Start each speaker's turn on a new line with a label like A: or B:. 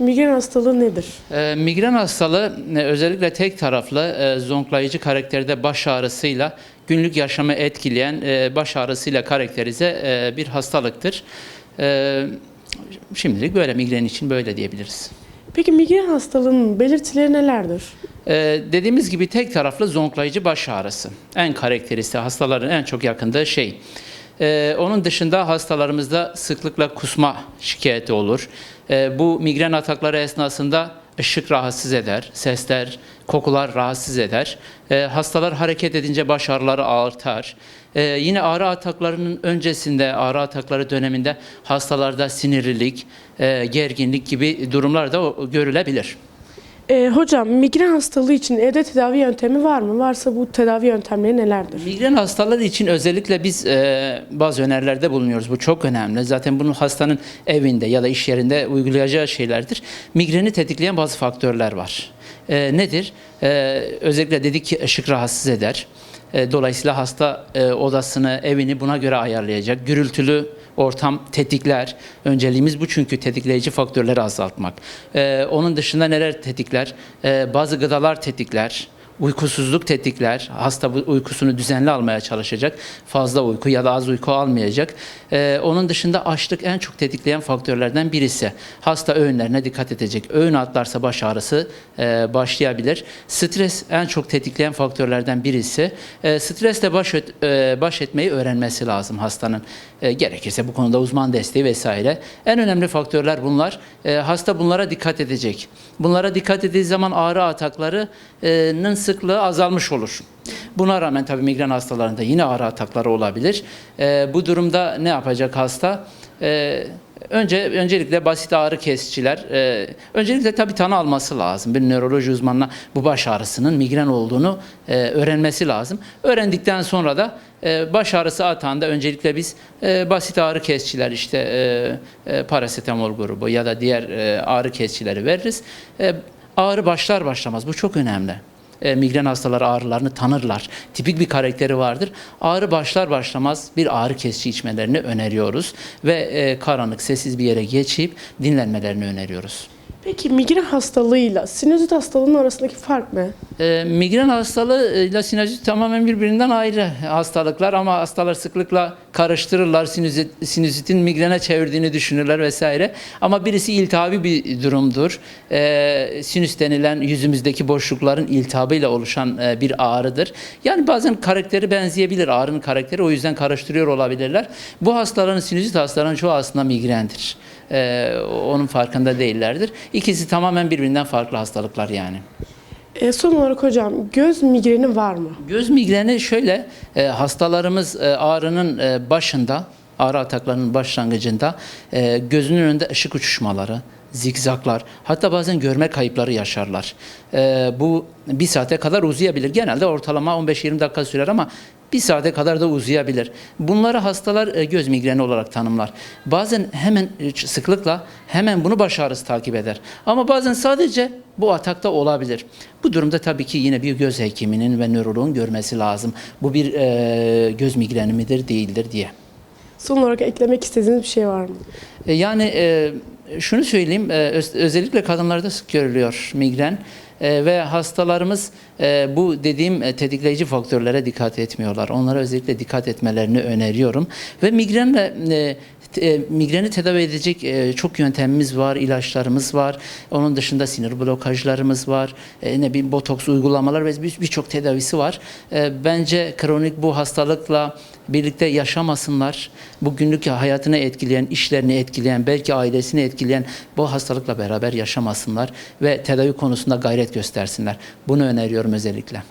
A: migren hastalığı nedir?
B: E, migren hastalığı e, özellikle tek taraflı e, zonklayıcı karakterde baş ağrısıyla günlük yaşamı etkileyen e, baş ağrısıyla karakterize e, bir hastalıktır. E, şimdilik böyle migren için böyle diyebiliriz.
A: Peki migren hastalığının belirtileri nelerdir?
B: Ee, dediğimiz gibi tek taraflı zonklayıcı baş ağrısı. En karakteristik hastaların en çok yakındığı şey. Ee, onun dışında hastalarımızda sıklıkla kusma şikayeti olur. Ee, bu migren atakları esnasında ışık rahatsız eder, sesler, kokular rahatsız eder. Ee, hastalar hareket edince baş ağrıları artar. Ee, yine ağrı ataklarının öncesinde, ağrı atakları döneminde hastalarda sinirlilik, e, gerginlik gibi durumlar da görülebilir.
A: Ee, hocam migren hastalığı için evde tedavi yöntemi var mı? Varsa bu tedavi yöntemleri nelerdir?
B: Migren hastaları için özellikle biz e, bazı önerilerde bulunuyoruz. Bu çok önemli. Zaten bunu hastanın evinde ya da iş yerinde uygulayacağı şeylerdir. Migreni tetikleyen bazı faktörler var. E, nedir? E, özellikle dedik ki ışık rahatsız eder. E, dolayısıyla hasta e, odasını, evini buna göre ayarlayacak. Gürültülü ortam tetikler. Önceliğimiz bu çünkü tetikleyici faktörleri azaltmak. E, onun dışında neler tetikler? Bazı gıdalar tetikler. Uykusuzluk tetikler. Hasta uykusunu düzenli almaya çalışacak. Fazla uyku ya da az uyku almayacak. Ee, onun dışında açlık en çok tetikleyen faktörlerden birisi. Hasta öğünlerine dikkat edecek. Öğün atlarsa baş ağrısı e, başlayabilir. Stres en çok tetikleyen faktörlerden birisi. E, stresle baş, e, baş etmeyi öğrenmesi lazım hastanın. E, gerekirse bu konuda uzman desteği vesaire. En önemli faktörler bunlar. E, hasta bunlara dikkat edecek. Bunlara dikkat ettiği zaman ağrı ataklarının sıklığı azalmış olur. Buna rağmen tabii migren hastalarında yine ağrı atakları olabilir. E, bu durumda ne yapacak hasta? E, önce öncelikle basit ağrı kesiciler. E, öncelikle tabii tanı alması lazım. Bir nöroloji uzmanına bu baş ağrısının migren olduğunu e, öğrenmesi lazım. Öğrendikten sonra da e, baş ağrısı atağında öncelikle biz e, basit ağrı kesiciler işte e, e, parasetamol grubu ya da diğer e, ağrı kesicileri veririz. E, ağrı başlar başlamaz. Bu çok önemli. E, migren hastaları ağrılarını tanırlar. Tipik bir karakteri vardır. Ağrı başlar başlamaz bir ağrı kesici içmelerini öneriyoruz ve e, karanlık sessiz bir yere geçip dinlenmelerini öneriyoruz.
A: Peki migren hastalığıyla sinüzit hastalığının arasındaki fark ne?
B: E, migren hastalığıyla sinüzit tamamen birbirinden ayrı hastalıklar ama hastalar sıklıkla karıştırırlar. Sinüzit, sinüzitin migrene çevirdiğini düşünürler vesaire. Ama birisi iltihabi bir durumdur. E, sinüs denilen yüzümüzdeki boşlukların iltihabıyla oluşan e, bir ağrıdır. Yani bazen karakteri benzeyebilir ağrının karakteri o yüzden karıştırıyor olabilirler. Bu hastaların sinüzit hastaların çoğu aslında migrendir. E, onun farkında değillerdir. İkisi tamamen birbirinden farklı hastalıklar yani.
A: Ee, son olarak hocam göz migreni var mı?
B: Göz migreni şöyle e, hastalarımız e, ağrının e, başında ağrı ataklarının başlangıcında e, gözünün önünde ışık uçuşmaları, zikzaklar, hatta bazen görme kayıpları yaşarlar. E, bu bir saate kadar uzayabilir. Genelde ortalama 15-20 dakika sürer ama bir saate kadar da uzayabilir. Bunları hastalar e, göz migreni olarak tanımlar. Bazen hemen e, sıklıkla hemen bunu baş ağrısı takip eder. Ama bazen sadece bu atakta olabilir. Bu durumda tabii ki yine bir göz hekiminin ve nöroloğun görmesi lazım. Bu bir e, göz migreni midir değildir diye.
A: Son olarak eklemek istediğiniz bir şey var mı?
B: E, Yani e, şunu söyleyeyim, e, öz- özellikle kadınlarda sık görülüyor migren E, ve hastalarımız e, bu dediğim e, tetikleyici faktörlere dikkat etmiyorlar. Onlara özellikle dikkat etmelerini öneriyorum ve migrenle e, migreni tedavi edecek çok yöntemimiz var, ilaçlarımız var. Onun dışında sinir blokajlarımız var. Ne bileyim botoks uygulamalar ve bir- birçok tedavisi var. Bence kronik bu hastalıkla birlikte yaşamasınlar. Bu günlük hayatını etkileyen, işlerini etkileyen, belki ailesini etkileyen bu hastalıkla beraber yaşamasınlar ve tedavi konusunda gayret göstersinler. Bunu öneriyorum özellikle.